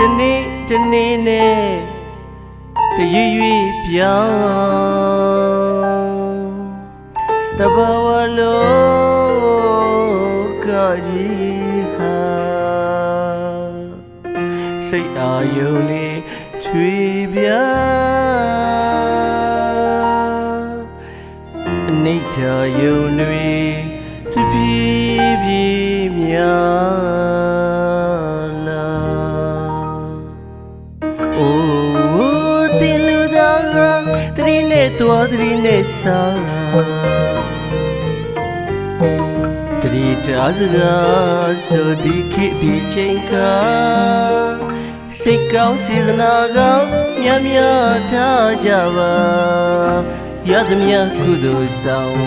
တနေ့တနေ့နဲ့တရွေ့ရွေ့ပြောင်းတဘာဝလောကကြီးဟာစိတ်အာယုန်လေး ချွေပြားအနိဋ္ဌာယုန်တွေတပြေးပြေးများလာအိုးတင်လူသားကတရီနဲ့တော်တရီနဲ့စားတရီတာစကားဆိုဒီခေတ်ဒီချိန်က စိတ်ကောင်းစေတနာကောင်းမြတ်မြတ်ထားကြပါရသမျှကုသိုလ်ဆောင်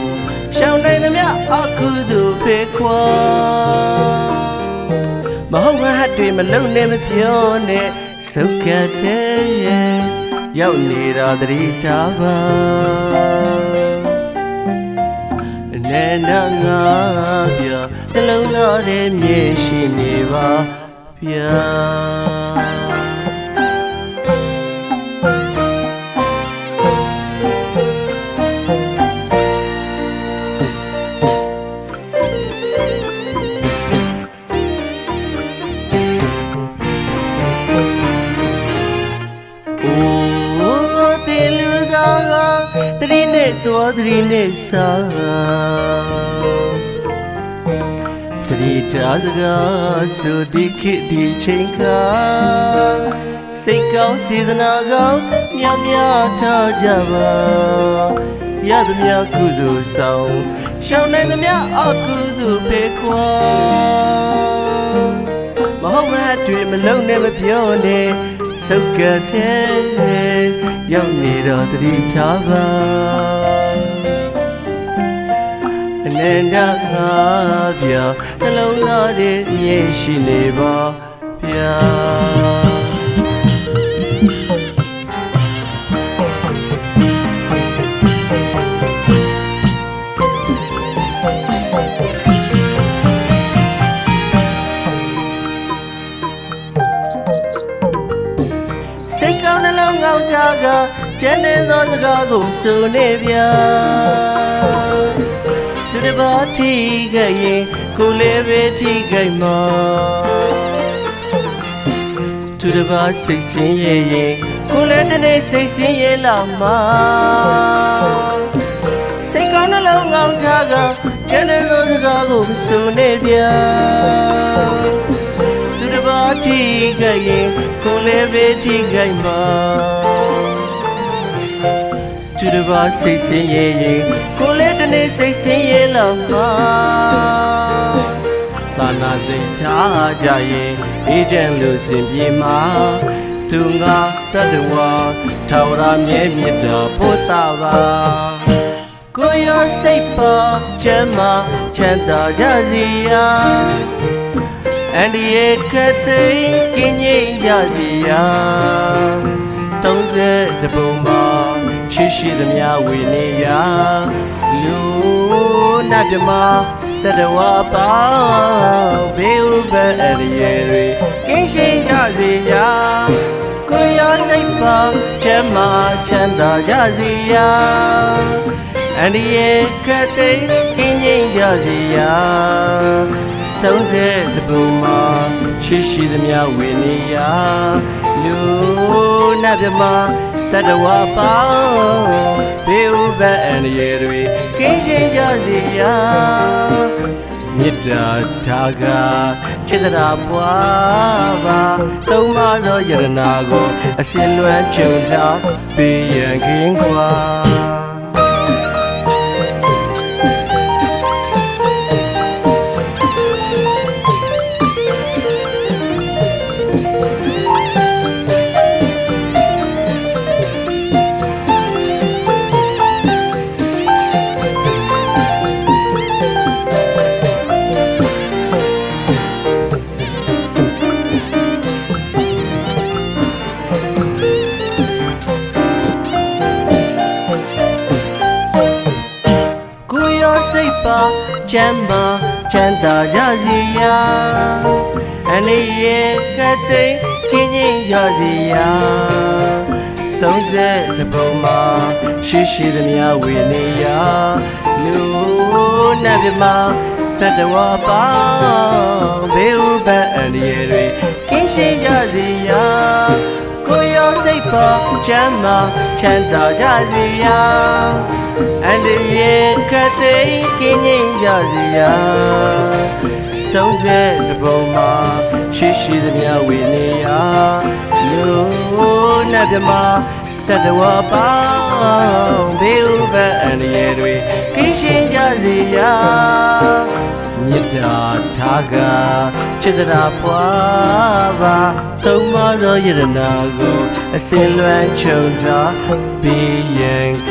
ရှောင်းနိုင်သမျှအကုသိုလ်ဖေခွာမဟုတ်မဟတ်တွေမလုံနဲ့မပြောနဲ့စုတ်ကတဲ့ရဲ့ရောက်နေတာသတိထားပါအနေနဲ့ငါပြနှလုံးသားထဲမြဲရှိနေပါဗျာ အိုးတင်လူသားကတရီနဲ့တော်တရီနဲ့စားတရီတာစကားဆိုဒီခေတ်ဒီချိန်ခါစိတ်ကောင်းစေတနာကောင်းမြတ်မြတ်ထားကြပါရသမျှကုသိုလ်ဆောင်ရှောင်းနိုင်သမျှအကုသိုလ်ပေခွာမဟုတ်မအတွေ့မလုံးနဲ့မပြောနဲ့ စုပ်ကတဲ့ရောက်နေတော့တတိထားပါအနေနဲ့ငါပြနှလုံးသားရဲ့မြင်ရှိနေပါဗျာ ကျန်နေသောစကားကိုဆိုနေဗျာသူတစ်ပါးထိခဲ့ရင်ကိုယ်လည်းပဲထိခဲ့မှာသူတစ်ပါးစိတ်ဆင်းရဲရင်ကိုယ်လည်းတနေ့စိတ်ဆင်းရဲလာမှာစိတ်ကောင်းနှလုံးကောင်းထားကကျန်နေသောစကားကိုဆိုနေဗျာသူတစ်ပါးထိခိုက်ရင်ကိုယ်လည်းပဲထိခိုက်မှာ သူတစ်ပါးစိတ်ဆင်းရဲရင်ကိုယ်လည်းတနေ့စိတ်ဆင်းရဲလောက်မှာသာနာစိတ်ထားကြရင်အေးချမ်းလို့စင်ပြေမှာသူငါတတဝါထာဝရမြဲမြတ်တော်ပို့တာပါကိုယ်ရောစိတ်ပါချမ်းသာချမ်းသာကြစီရာအန်ဒီရဲ့ကတိန်ကင်းငိမ့်ကြစီရာ30တပုံမှာ ချစ်ရှိသမျှဝေနေရာလူနာပြမတတဝပါဘေဥပအရိယေတွေကင်းရှင်းကြစီရာကိုယ်ရောစိတ်ပါချမ်းသာချမ်းသာကြစီရာအန်ဒီရဲ့ကတိန်ကင်းငိမ့်ကြစီရာ30တပုံမှာရှိရှိသမျှဝေနေရာလူနာပြမ တတဝပါဘေဥပအန်ရည်တွေကင်းရှင်းကြစီရာမေတ္တာထားကจิตရာပွားပါသုံးပါသောယရနာကိုအစင်လွမ်းကြုံထားပေးရန်ခင်ကွာ ချမ်းသာချမ်းသာကြစီရာအနေရဲ့ကတိတ်ခင်းချင်းကြစီရာ30တပုံမှာရှိရှိသမျှဝေနေရာလူနတ်မြမတတဝပါဘေးဥပအန္တရာယ်တွေကင်းရှင်းကြစီရာကို ရောစိတ်ပါချမ်းသာချမ်းသာကြစီရာအန္တရာယ်ကတိတ်ခင်းချင်းကြစီရာ30တပုံမှာရှိရှိသမျှဝေနေရာလူနတ်မြမ တတဝပါဘေးဥပအန္တရာယ်တွေကင်းရှင်းကြစီရာမြတ်တာထားကချစ်စရာပွားပါသုံးမသောယရနာကိုအစင်လွမ်းချုံထားပြီးရင်ခင်